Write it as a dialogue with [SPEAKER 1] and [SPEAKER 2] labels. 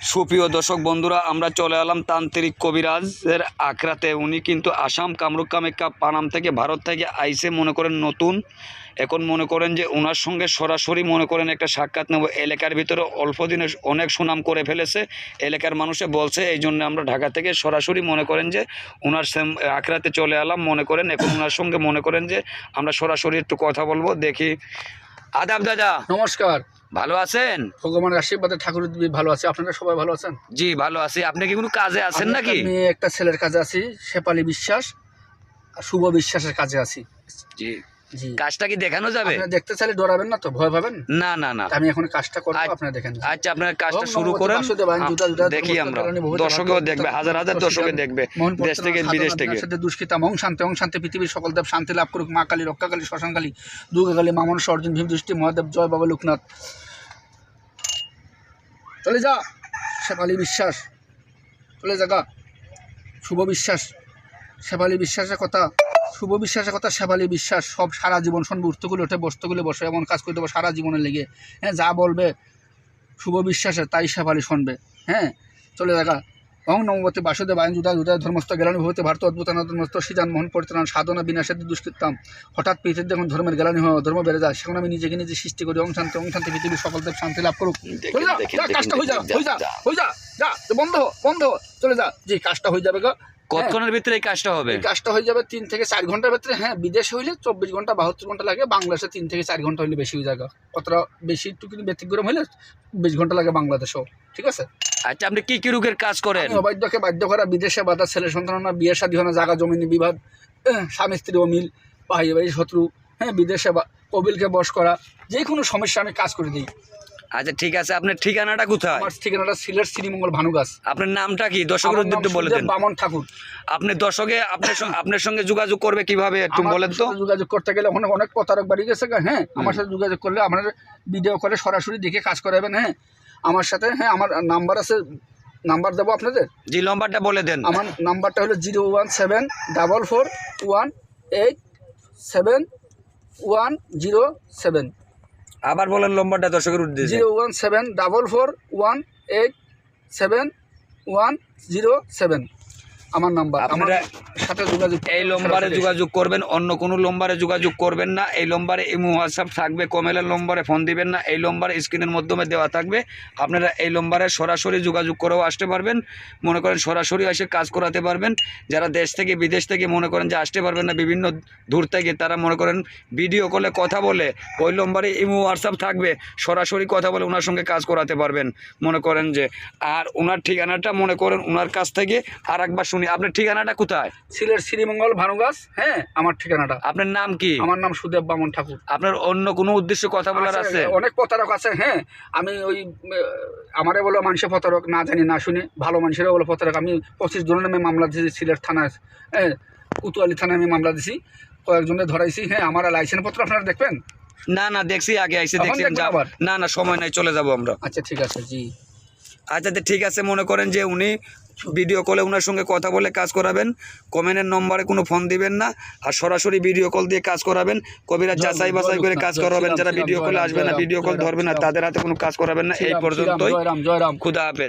[SPEAKER 1] সুপ্রিয় দর্শক বন্ধুরা, আমরা চলে এলাম তান্ত্রিক কবিরাজের আখড়াতে। উনি কিন্তু আসাম কামরূপ কামাখ্যা পানাম থেকে ভারত থেকে আইসে মনে করেন নতুন। এখন মনে করেন যে ওনার সঙ্গে সরাসরি মনে করেন একটা সাক্ষাৎ নেব। এলাকার ভিতরে অল্প দিনে অনেক সুনাম করে ফেলেছে। এলাকার মানুষে বলছে, এই জন্য আমরা ঢাকা থেকে সরাসরি মনে করেন যে ওনার আখড়াতে চলে এলাম মনে করেন। এখন ওনার সঙ্গে মনে করেন যে আমরা সরাসরি একটু কথা বলব, দেখি। আদাব দাদা।
[SPEAKER 2] নমস্কার।
[SPEAKER 1] ভালো আছেন?
[SPEAKER 2] ভগবানের আশীর্বাদে ঠাকুর ভালো আছে। আপনারা সবাই ভালো আছেন?
[SPEAKER 1] জি ভালো আছি। আপনি কি কোনো কাজে আছেন নাকি?
[SPEAKER 2] আমি একটা ছেলের কাজে আছি শেপালি বিশ্বাস আর শুভ বিশ্বাসের কাজে আছি।
[SPEAKER 1] জি। কাজটা কি দেখানো যাবে?
[SPEAKER 2] দেখতে চাইলে ডরাবেন না তো? ভয় পাবেন?
[SPEAKER 1] না না না।
[SPEAKER 2] আমি এখন কাজটা করব
[SPEAKER 1] আচ্ছা।
[SPEAKER 2] আপনারা দেখেন।
[SPEAKER 1] আচ্ছা আপনার কাজটা শুরু করেন। দেখি আমরা। দর্শকেও দেখবে হাজার হাজার দর্শকে দেখবে। দেশ থেকে বিদেশ থেকে।
[SPEAKER 2] দুষ্কৃতা মং শান্তি অং শান্তি পৃথিবীর সকল দেব শান্তি লাভ করুক। মা কালী রক্ষা কালী শ্মশান কালী দুর্গা কালী মামন অর্জুন ভীম দৃষ্টি মহাদেব জয় বাবা লোকনাথ। চলে যা শেফালি বিশ্বাস। চলে যা গা। শুভ বিশ্বাস। শেফালি বিশ্বাসের কথা। শুভ বিশ্বাসের কথা শেফালি বিশ্বাস সব সারা জীবন উঠতেগুলো ওঠে বসতেগুলো বসে এমন কাজ করে দেবো সারা জীবনে লেগে। হ্যাঁ যা বলবে শুভ বিশ্বাসের তাই শেফালি শুনবে। হ্যাঁ চলে দেখা। অং নমবতী বাসুদেব আইন জুদা জুদা ধর্মস্থ গেলানি ভূতে ভারত অদ্ভুত ধর্মস্থ সিজান মোহন পরিত্রাণ সাধনা বিনাশের দুষ্কৃতাম হঠাৎ পৃথিবীতে যখন ধর্মের গেলানি হয় ধর্ম বেড়ে যায়। সেখানে আমি নিজেকে নিজে সৃষ্টি করি। অং শান্তি অং শান্তি পৃথিবীর সকল দেব শান্তি লাভ করুক। কাজটা হয়ে যা হয়ে যা
[SPEAKER 1] যা।
[SPEAKER 2] হয়ে যা যা বন্ধ বন্ধ চলে যা। জি কাজটা হয়ে যাবে গো।
[SPEAKER 1] কতক্ষণের ভিতরে এই কাজটা হবে?
[SPEAKER 2] এই কাজটা হয়ে যাবে তিন থেকে চার ঘণ্টার ভিতরে। হ্যাঁ বিদেশে হইলে চব্বিশ ঘণ্টা বাহাত্তর ঘণ্টা লাগে। বাংলাদেশে তিন থেকে চার ঘণ্টা হইলে বেশি হয়ে যায় কতটা বেশি একটু কিন্তু ব্যতিক্রম হইলে বিশ ঘণ্টা লাগে বাংলাদেশেও। ঠিক আছে?
[SPEAKER 1] আচ্ছা আপনি কি কি রোগের কাজ করেন?
[SPEAKER 2] আমি অবাধ্যকে বাধ্য করা বিদেশে বাধা ছেলে সন্তান না বিয়ে শাদী হয় না জায়গা জমিনে বিবাদ হ্যাঁ, স্বামী স্ত্রী অমিল ভাই ভাই শত্রু হ্যাঁ বিদেশে কবিলকে বশ করা যে কোনো সমস্যা আমি কাজ করে দিই।
[SPEAKER 1] আচ্ছা ঠিক আছে আপনার ঠিকানাটা কোথায়?
[SPEAKER 2] আমার ঠিকানাটা সিলেট শ্রীমঙ্গল ভানুগাছ
[SPEAKER 1] আপনার নামটা কি? দর্শকের উদ্দেশ্যে বলে দেন।
[SPEAKER 2] বামন ঠাকুর।
[SPEAKER 1] আপনি দর্শকে আপনার সঙ্গে- আপনার সঙ্গে যোগাযোগ করবে কীভাবে একটু বলেন তো।
[SPEAKER 2] যোগাযোগ করতে গেলে ওখানে অনেক প্রতারক বাড়ি গেছে হ্যাঁ? আমার সাথে যোগাযোগ করলে আপনার ভিডিও করে সরাসরি দেখে কাজ করাবেন হ্যাঁ? আমার সাথে হ্যাঁ আমার নাম্বার আছে নাম্বার দেবো আপনাদের?
[SPEAKER 1] জি নাম্বারটা বলে দেন।
[SPEAKER 2] আমার নাম্বারটা হলো zero one seven double four one eight seven one zero seven.
[SPEAKER 1] আবার বলেন নম্বরটা দর্শকের উদ্দেশ্যে।
[SPEAKER 2] Zero one seven, double four, one eight seven, one zero seven. আমার নাম্বার
[SPEAKER 1] আপনারা
[SPEAKER 2] সাথে যোগাযোগ
[SPEAKER 1] এই লম্বারে যোগাযোগ করবেন অন্য কোনো লম্বারে যোগাযোগ করবেন না। এই লম্বারে ইমো হোয়াটসঅ্যাপ থাকবে কমেলের লম্বারে ফোন দিবেন না। এই লম্বারে স্ক্রিনের মাধ্যমে দেওয়া থাকবে। আপনারা এই লম্বারে সরাসরি যোগাযোগ করেও আসতে পারবেন। মনে করেন সরাসরি এসে কাজ করাতে পারবেন। যারা দেশ থেকে বিদেশ থেকে মনে করেন যে আসতে পারবেন না বিভিন্ন দূর থেকে তারা মনে করেন ভিডিও কলে কথা বলে ওই লম্বারে ইমো হোয়াটসঅ্যাপ থাকবে। সরাসরি কথা বলে ওনার সঙ্গে কাজ করাতে পারবেন। মনে করেন যে আর ওনার ঠিকানাটা মনে করেন ওনার কাছ থেকে আর একবার শুনি আপনার ঠিকানাটা কোথায়?
[SPEAKER 2] সিলেট শ্রীমঙ্গল ভানুগাছ হ্যাঁ আমার ঠিকানাটা।
[SPEAKER 1] আপনার নাম কি?
[SPEAKER 2] আমার নাম সুদেব বামন ঠাকুর।
[SPEAKER 1] আপনার অন্য কোনো উদ্দেশ্য কথা বলার আছে
[SPEAKER 2] অনেক প্রতারক আছে হ্যাঁ আমি ওই আমারে বলো মানুষের প্রতারক না জানি না শুনি ভালো মানুষেরও বলো প্রতারক আমি পঁচিশ জনের নামে মামলা দিয়েছি সিলেট থানায় হ্যাঁ কুতুয়ালি থানায় আমি মামলা দিছি কয়েকজনের ধরাইছি হ্যাঁ আমার লাইসেন্স পত্র আপনারা দেখবেন?
[SPEAKER 1] না না দেখছি আগে আইসি দেখছি? না না সময় নাই চলে যাব আমরা।
[SPEAKER 2] আচ্ছা ঠিক আছে জি।
[SPEAKER 1] আচ্ছা ঠিক আছে মনে করেন যে উনি ভিডিও কলে ওনার সঙ্গে কথা বলে কাজ করাবেন। কমেন্টের নম্বরে কোনো ফোন দিবেন না। আর সরাসরি ভিডিও কল দিয়ে কাজ করাবেন। কবিরা যাচাই বাছাই করে কাজ করাবেন যারা ভিডিও কলে আসবে না ভিডিও কল ধরবে না তাদের হাতে কোনো কাজ করাবেন না। এই পর্যন্তই খুদা হাফেজ।